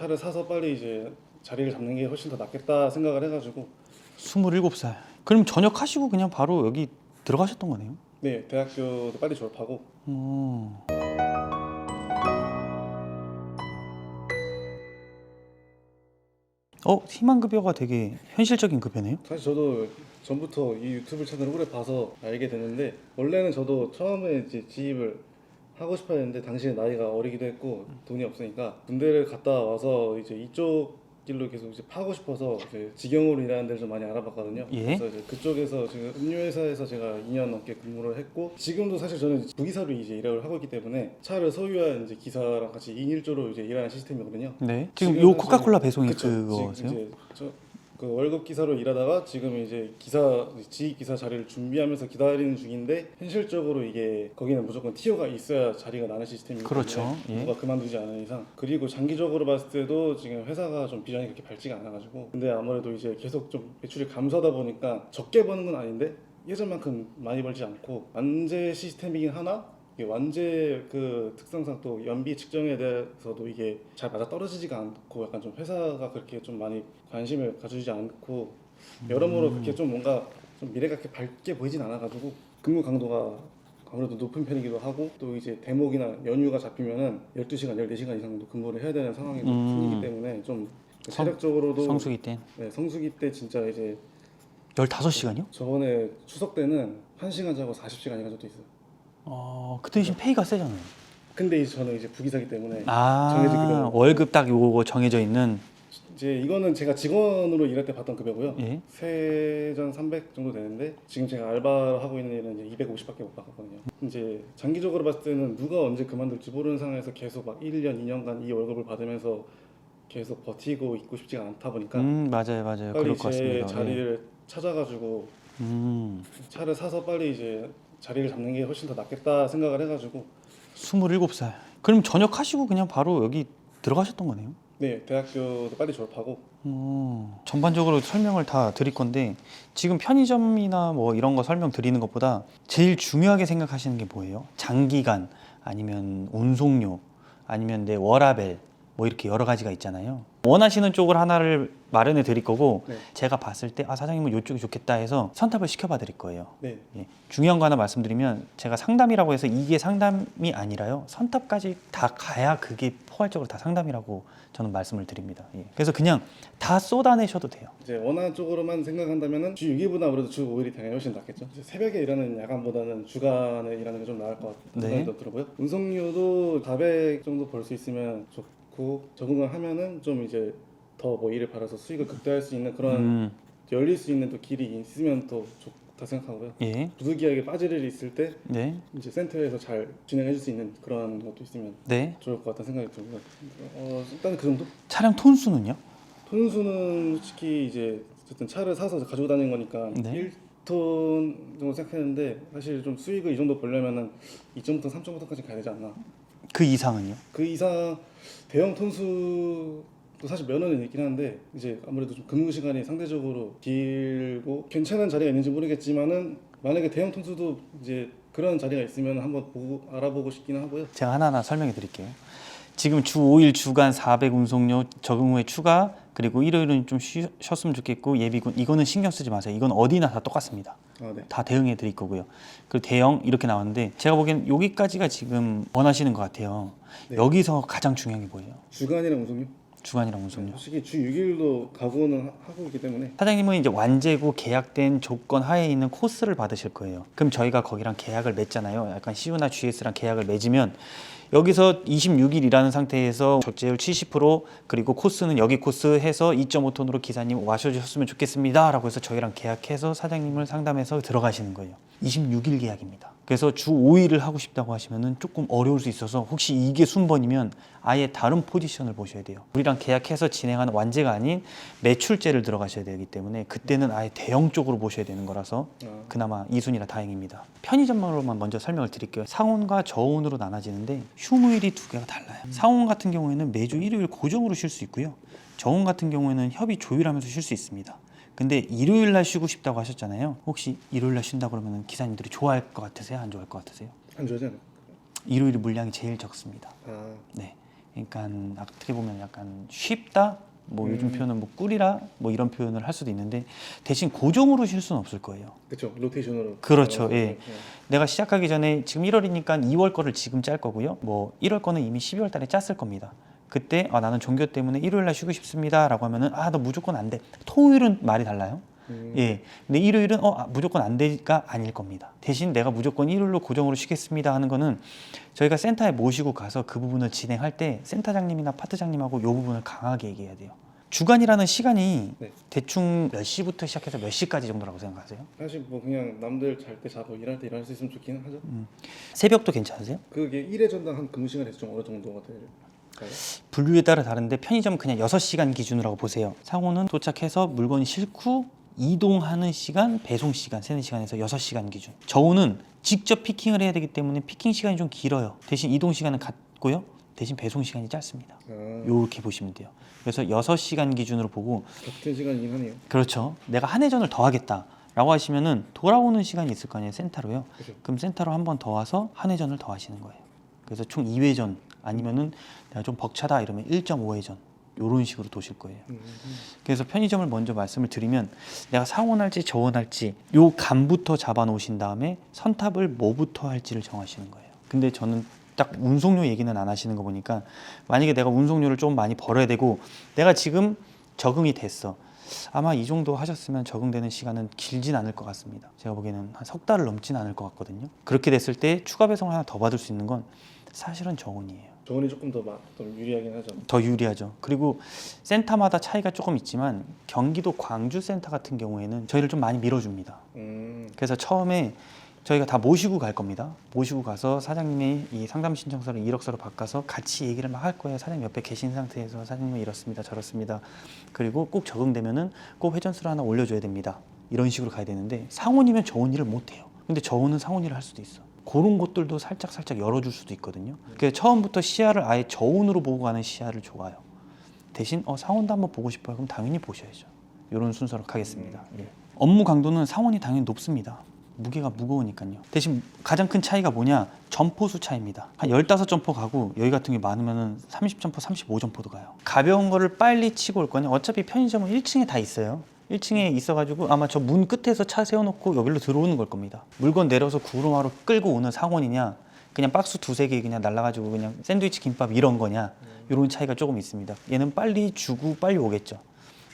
차를 사서 빨리 이제 자리를 잡는 게 훨씬 더 낫겠다 생각을 해가지고 27살. 그럼 전역하시고 그냥 바로 여기 들어가셨던 거네요? 네 대학교도 빨리 졸업하고 어. 어, 희망급여가 되게 현실적인 급여네요? 사실 저도 전부터 이 유튜브 채널을 오래 봐서 알게 됐는데 원래는 저도 처음에 이제 지입을 하고 싶어 했는데 당시에 나이가 어리기도 했고 돈이 없으니까 군대를 갔다 와서 이제 이쪽 길로 계속 이제 파고 싶어서 이제 직영으로 일하는 데를 좀 많이 알아봤거든요. 예. 그래서 이제 그쪽에서 지금 음료회사에서 제가 2년 넘게 근무를 했고 지금도 사실 저는 부기사로 이제 일을 하고 있기 때문에 차를 소유한 이제 기사랑 같이 2인 1조로 이제 일하는 시스템이거든요. 네. 지금 요 코카콜라 배송이. 그거세요? 지금 이제 저, 그 월급 기사로 일하다가 지금 이제 기사 지휘 기사 자리를 준비하면서 기다리는 중인데 현실적으로 이게 거기는 무조건 티오가 있어야 자리가 나는 시스템이기 그렇죠. 때문에 예. 누가 그만두지 않은 이상 그리고 장기적으로 봤을 때도 지금 회사가 좀 비전이 그렇게 밝지가 않아가지고 근데 아무래도 이제 계속 좀 매출이 감소하다 보니까 적게 버는 건 아닌데 예전만큼 많이 벌지 않고 완제 시스템이긴 하나 이게 완제 그 특성상 또 연비 측정에 대해서도 이게 잘 맞아 떨어지지가 않고 약간 좀 회사가 그렇게 좀 많이 관심을 가져주지 않고 여러모로 그렇게 좀 뭔가 좀 미래가 그렇게 밝게 보이진 않아가지고 근무 강도가 아무래도 높은 편이기도 하고 또 이제 대목이나 연휴가 잡히면은 12시간, 14시간 이상도 근무를 해야 되는 상황이 음. 생기기 때문에 좀 성- 체력적으로도 성수기 때 네, 성수기 때 진짜 이제 15시간이요? 저번에 추석 때는 1시간 자고 40시간 일한 적도 있어요. 어, 그 대신 페이가 세잖아요. 근데 이제 저는 이제 부기사기 때문에 아, 정해진 급여는- 월급 딱 요거 정해져 있는 이제 이거는 제가 직원으로 일할 때 받던 급여고요. 예. 세전 300 정도 되는데 지금 제가 알바를 하고 있는 일은 이제 250밖에 못 받거든요. 이제 장기적으로 봤을 때는 누가 언제 그만둘지 모르는 상황에서 계속 막 1년, 2년간 이 월급을 받으면서 계속 버티고 있고 싶지가 않다 보니까 음, 맞아요. 맞아요. 빨리 그럴 것 제 같습니다. 예. 자리를 찾아가지고 음. 차를 사서 빨리 이제 자리를 잡는 게 훨씬 더 낫겠다 생각을 해가지고 27살. 그럼 전역하시고 그냥 바로 여기 들어가셨던 거네요? 네 대학교도 빨리 졸업하고 어, 전반적으로 설명을 다 드릴 건데 지금 편의점이나 뭐 이런 거 설명 드리는 것보다 제일 중요하게 생각하시는 게 뭐예요? 장기간 아니면 운송료 아니면 내 워라벨 뭐 이렇게 여러 가지가 있잖아요. 원하시는 쪽을 하나를 마련해 드릴 거고 네. 제가 봤을 때 아 사장님은 이쪽이 좋겠다 해서 선택을 시켜봐 드릴 거예요. 네 예. 중요한 거 하나 말씀드리면 제가 상담이라고 해서 이게 상담이 아니라요. 선탑까지 다 가야 그게 포괄적으로 다 상담이라고 저는 말씀을 드립니다. 예. 그래서 그냥 다 쏟아내셔도 돼요. 이제 원하는 쪽으로만 생각한다면은 주 6일보다 아무래도 주 5일이 당연히 훨씬 낫겠죠. 이제 새벽에 일하는 야간보다는 주간에 일하는 게 좀 나을 것 같은 네. 생각이 들고요. 운송료도 400 정도 벌 수 있으면 좋 고 적응을 하면은 좀 이제 더 뭐 일을 받아서 수익을 극대화할 수 있는 그런 음, 열릴 수 있는 또 길이 있으면 더 좋다 생각하고요. 예. 부득이하게 빠질 일이 있을 때 네. 이제 센터에서 잘 진행해 줄 수 있는 그런 것도 있으면 네. 좋을 것 같다는 생각이 들고요. 어, 일단 그 정도? 차량 톤수는요? 톤수는 솔직히 이제 어쨌든 차를 사서 가지고 다니는 거니까 네. 1톤 정도 생각했는데 사실 좀 수익을 이 정도 벌려면은 2.5톤, 3.5톤까지 가야 되지 않나. 그 이상은요? 그 이상 대형 톤수도 사실 면허는 있긴 한데 이제 아무래도 좀 근무 시간이 상대적으로 길고 괜찮은 자리가 있는지 모르겠지만은 만약에 대형 톤수도 이제 그런 자리가 있으면 한번 보고 알아보고 싶긴 하고요. 제가 하나하나 설명해 드릴게요. 지금 주 5일 주간 400 운송료 적응 후에 추가 그리고 일요일은 좀 쉬, 쉬었으면 좋겠고 예비군 이거는 신경 쓰지 마세요. 이건 어디나 다 똑같습니다. 아 네. 다 대응해 드릴 거고요. 그리고 대형 이렇게 나왔는데 제가 보기엔 여기까지가 지금 원하시는 것 같아요. 네. 여기서 가장 중요한 게 뭐예요? 주간이랑 운송료? 주간이랑 운송료. 솔직히 주 6일도 가고는 하- 하고 있기 때문에 사장님은 이제 완제고 계약된 조건 하에 있는 코스를 받으실 거예요. 그럼 저희가 거기랑 계약을 맺잖아요. 약간 CU나 GS랑 계약을 맺으면 여기서 26일 일하는 상태에서 적재율 70% 그리고 코스는 여기 코스 해서 2.5톤으로 기사님 와셔주셨으면 좋겠습니다 라고 해서 저희랑 계약해서 사장님을 상담해서 들어가시는 거예요. 26일 계약입니다. 그래서 주 5일을 하고 싶다고 하시면은 조금 어려울 수 있어서 혹시 이게 순번이면 아예 다른 포지션을 보셔야 돼요. 우리랑 계약해서 진행하는 완제가 아닌 매출제를 들어가셔야 되기 때문에 그때는 아예 대형 쪽으로 보셔야 되는 거라서 아, 그나마 이순이라 다행입니다. 편의점으로만 먼저 설명을 드릴게요. 상온과 저온으로 나눠지는데 휴무일이 두 개가 달라요. 상온 같은 경우에는 매주 일요일 고정으로 쉴 수 있고요. 저온 같은 경우에는 협의 조율하면서 쉴 수 있습니다. 근데 일요일 날 쉬고 싶다고 하셨잖아요. 혹시 일요일 날 쉰다 그러면 기사님들이 좋아할 것 같으세요? 안 좋아할 것 같으세요? 안 좋아하지 않아요? 일요일이 물량이 제일 적습니다. 아 네. 그러니까 어떻게 보면 약간 쉽다. 뭐 요즘 음. 표현은 뭐 꿀이라 뭐 이런 표현을 할 수도 있는데 대신 고정으로 쉴 수는 없을 거예요. 그렇죠. 로테이션으로. 그렇죠, 나가서 예. 그냥 내가 시작하기 전에 지금 1월이니까 2월 거를 지금 짤 거고요. 뭐 1월 거는 이미 12월 달에 짰을 겁니다. 그때 아 나는 종교 때문에 일요일 날 쉬고 싶습니다라고 하면은 아 너 무조건 안 돼. 토요일은 말이 달라요. 음. 예. 근데 일요일은 어 아, 무조건 안 되가 아닐 겁니다. 대신 내가 무조건 일요일로 고정으로 쉬겠습니다 하는 거는 저희가 센터에 모시고 가서 그 부분을 진행할 때 센터장님이나 파트장님하고 이 부분을 강하게 얘기해야 돼요. 주간이라는 시간이 네. 대충 몇 시부터 시작해서 몇 시까지 정도라고 생각하세요? 사실 뭐 그냥 남들 잘 때 자고 일할 때 일할 수 있으면 좋기는 하죠. 새벽도 괜찮으세요? 그게 1회 전당 한 근무 시간에서 좀 어느 정도가 될까요? 분류에 따라 다른데 편의점 그냥 6시간 기준으로 보세요. 상호는 도착해서 물건 싣고 이동하는 시간, 배송 시간 세는 시간에서 6시간 기준. 저우는 직접 피킹을 해야 되기 때문에 피킹 시간이 좀 길어요. 대신 이동 시간은 같고요. 대신 배송 시간이 짧습니다. 아, 이렇게 보시면 돼요. 그래서 6시간 기준으로 보고 같은 시간이긴 하네요. 그렇죠. 내가 한 회전을 더 하겠다. 라고 하시면은 돌아오는 시간이 있을 거 아니에요. 센터로요. 그죠. 그럼 센터로 한 번 더 와서 한 회전을 더 하시는 거예요. 그래서 총 2회전 아니면은 내가 좀 벅차다 이러면 1.5회전 이런 식으로 도실 거예요. 음, 그래서 편의점을 먼저 말씀을 드리면 내가 상온할지 저온할지 요 감부터 잡아 놓으신 다음에 선탑을 뭐부터 할지를 정하시는 거예요. 근데 저는 딱 운송료 얘기는 안 하시는 거 보니까 만약에 내가 운송료를 좀 많이 벌어야 되고 내가 지금 적응이 됐어. 아마 이 정도 하셨으면 적응되는 시간은 길진 않을 것 같습니다. 제가 보기에는 한 석 달을 넘진 않을 것 같거든요. 그렇게 됐을 때 추가 배송을 하나 더 받을 수 있는 건 사실은 저온이에요. 저번에 조금 더, 마, 좀 유리하긴 하죠. 더 유리하죠. 그리고 센터마다 차이가 조금 있지만 경기도 광주 센터 같은 경우에는 저희를 좀 많이 밀어줍니다. 음, 그래서 처음에 저희가 다 모시고 갈 겁니다. 모시고 가서 사장님이 이 상담 신청서를 이력서로 바꿔서 같이 얘기를 막 할 거예요. 사장님 옆에 계신 상태에서 사장님은 이렇습니다, 저렇습니다. 그리고 꼭 적응되면은 꼭 회전수를 하나 올려줘야 됩니다. 이런 식으로 가야 되는데 상온이면 저온 일을 못 해요. 근데 저온은 상온 일을 할 수도 있어. 그런 것들도 살짝 살짝 열어줄 수도 있거든요. 그래서 처음부터 시야를 아예 저온으로 보고 가는 시야를 좋아요. 대신 어, 상온도 한번 보고 싶어요. 그럼 당연히 보셔야죠. 이런 순서로 가겠습니다. 예. 업무 강도는 상온이 당연히 높습니다. 무게가 무거우니까요. 대신 가장 큰 차이가 뭐냐? 점포수 차이입니다. 한 15점포 가고 여기 같은 게 많으면은 30점포, 35점포도 가요. 가벼운 거를 빨리 치고 올 거냐? 어차피 편의점은 1층에 다 있어요. 1층에 있어가지고 아마 저 문 끝에서 차 세워놓고 여기로 들어오는 걸 겁니다. 물건 내려서 구름하러 끌고 오는 상온이냐? 그냥 박스 두세 개 그냥 날라가지고 그냥 샌드위치 김밥 이런 거냐? 이런 차이가 조금 있습니다. 얘는 빨리 주고 빨리 오겠죠.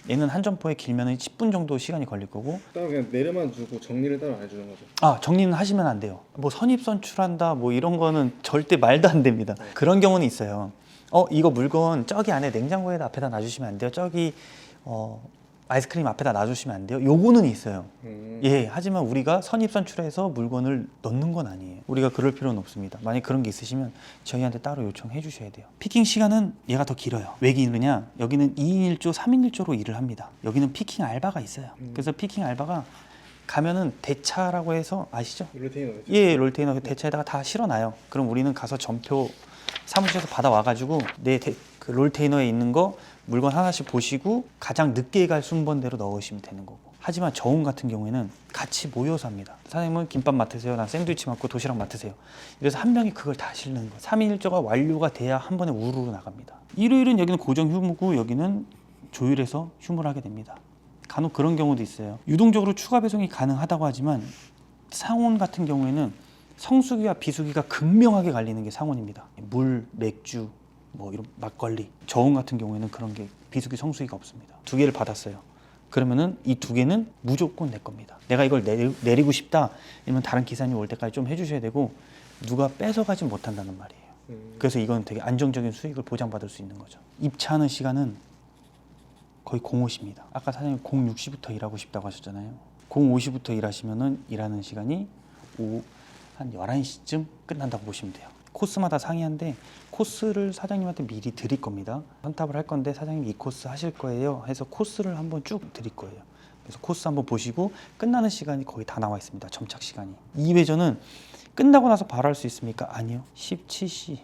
얘는 한 점포에 길면은 10분 정도 시간이 걸릴 거고 따로 그냥 내려만 주고 정리를 따로 안 해주는 거죠. 아 정리는 하시면 안 돼요. 뭐 선입선출한다 뭐 이런 거는 절대 말도 안 됩니다. 그런 경우는 있어요. 어 이거 물건 저기 안에 냉장고에 앞에다 놔주시면 안 돼요. 저기 어 아이스크림 앞에다 놔주시면 안 돼요. 요거는 있어요. 음, 예, 하지만 우리가 선입선출해서 물건을 넣는 건 아니에요. 우리가 그럴 필요는 없습니다. 만약 그런 게 있으시면 저희한테 따로 요청해 주셔야 돼요. 피킹 시간은 얘가 더 길어요. 왜 기느냐? 여기는 2인 1조, 3인 1조로 일을 합니다. 여기는 피킹 알바가 있어요. 그래서 피킹 알바가 가면은 대차라고 해서 아시죠? 룰테이너죠. 예, 롤테이너 그 대차에다가 다 실어놔요. 그럼 우리는 가서 전표 사무실에서 받아 와가지고 내 그 롤테이너에 있는 거 물건 하나씩 보시고 가장 늦게 갈 순번대로 넣으시면 되는 거고. 하지만 저온 같은 경우에는 같이 모여서 합니다. 사장님은 김밥 맡으세요. 난 샌드위치 맡고 도시락 맡으세요. 이래서 한 명이 그걸 다 실는 거예요. 3인 1조가 완료가 돼야 한 번에 우르르 나갑니다. 일요일은 여기는 고정 휴무고 여기는 조율해서 휴무를 하게 됩니다. 간혹 그런 경우도 있어요. 유동적으로 추가 배송이 가능하다고 하지만 상온 같은 경우에는 성수기와 비수기가 극명하게 갈리는 게 상온입니다. 물, 맥주, 뭐 이런 막걸리. 저온 같은 경우에는 그런 게 비수기, 성수기가 없습니다. 두 개를 받았어요. 그러면은 이 두 개는 무조건 내 겁니다. 내가 이걸 내리, 내리고 싶다. 이러면 다른 기사님 올 때까지 좀 해주셔야 되고 누가 뺏어가지 못한다는 말이에요. 음, 그래서 이건 되게 안정적인 수익을 보장받을 수 있는 거죠. 입차하는 시간은 거의 05시입니다. 아까 사장님 06시부터 일하고 싶다고 하셨잖아요. 05시부터 일하시면은 일하는 시간이 오후 한 11시쯤 끝난다고 보시면 돼요. 코스마다 상이한데 코스를 사장님한테 미리 드릴 겁니다. 선탑을 할 건데 사장님 이 코스 하실 거예요. 해서 코스를 한번 쭉 드릴 거예요. 그래서 코스 한번 보시고 끝나는 시간이 거의 다 나와 있습니다. 점착 시간이. 2회전은 끝나고 나서 바로 할 수 있습니까? 아니요. 17시,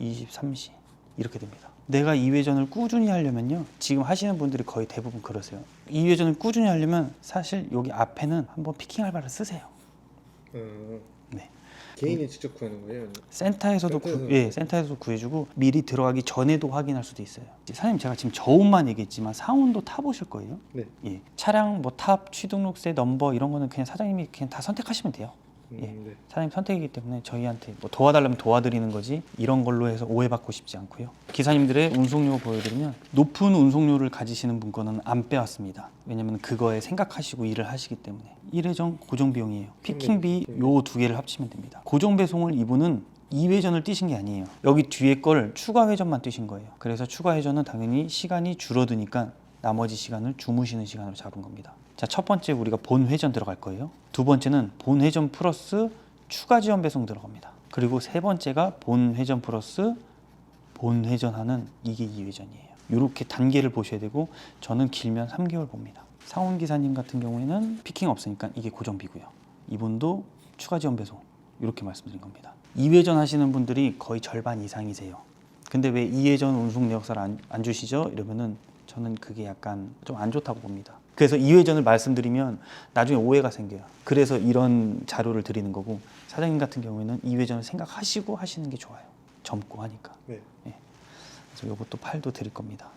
23시 이렇게 됩니다. 내가 2회전을 꾸준히 하려면요. 지금 하시는 분들이 거의 대부분 그러세요. 2회전을 꾸준히 하려면 사실 여기 앞에는 한번 피킹 알바를 쓰세요. 음, 네. 개인이 직접 구하는 거예요? 센터에서도 구, 센터에서. 예, 센터에서도 구해주고 미리 들어가기 전에도 확인할 수도 있어요. 사장님 제가 지금 저 옷만 얘기했지만 상온도 타보실 거예요. 네. 예, 차량 뭐 탑, 취등록세, 넘버 이런 거는 그냥 사장님이 그냥 다 선택하시면 돼요. 음, 예. 네. 사장님 선택이기 때문에 저희한테 뭐 도와달라면 도와드리는 거지 이런 걸로 해서 오해받고 싶지 않고요. 기사님들의 운송료 보여드리면 높은 운송료를 가지시는 분 거는 안 빼왔습니다. 왜냐면 그거에 생각하시고 일을 하시기 때문에 일회전 고정 비용이에요. 피킹비 요 두 개를 합치면 됩니다. 고정 배송을 이분은 2회전을 뛰신 게 아니에요. 여기 뒤에 걸 추가 회전만 뛰신 거예요. 그래서 추가 회전은 당연히 시간이 줄어드니까 나머지 시간을 주무시는 시간으로 잡은 겁니다. 자, 첫 번째 우리가 본 회전 들어갈 거예요. 두 번째는 본 회전 플러스 추가 지원 배송 들어갑니다. 그리고 세 번째가 본 회전 플러스 본 회전하는 이게 2회전이에요. 이렇게 단계를 보셔야 되고 저는 길면 3개월 봅니다. 상훈 기사님 같은 경우에는 피킹 없으니까 이게 고정비고요. 이분도 추가 지원 배송 이렇게 말씀드린 겁니다. 2회전 하시는 분들이 거의 절반 이상이세요. 근데 왜 2회전 운송 내역서를 안, 안 주시죠? 이러면은 저는 그게 약간 좀 안 좋다고 봅니다. 그래서 2회전을 말씀드리면 나중에 오해가 생겨요. 그래서 이런 자료를 드리는 거고 사장님 같은 경우에는 2회전을 생각하시고 하시는 게 좋아요. 젊고 하니까. 네. 그래서 이것도 팔도 드릴 겁니다.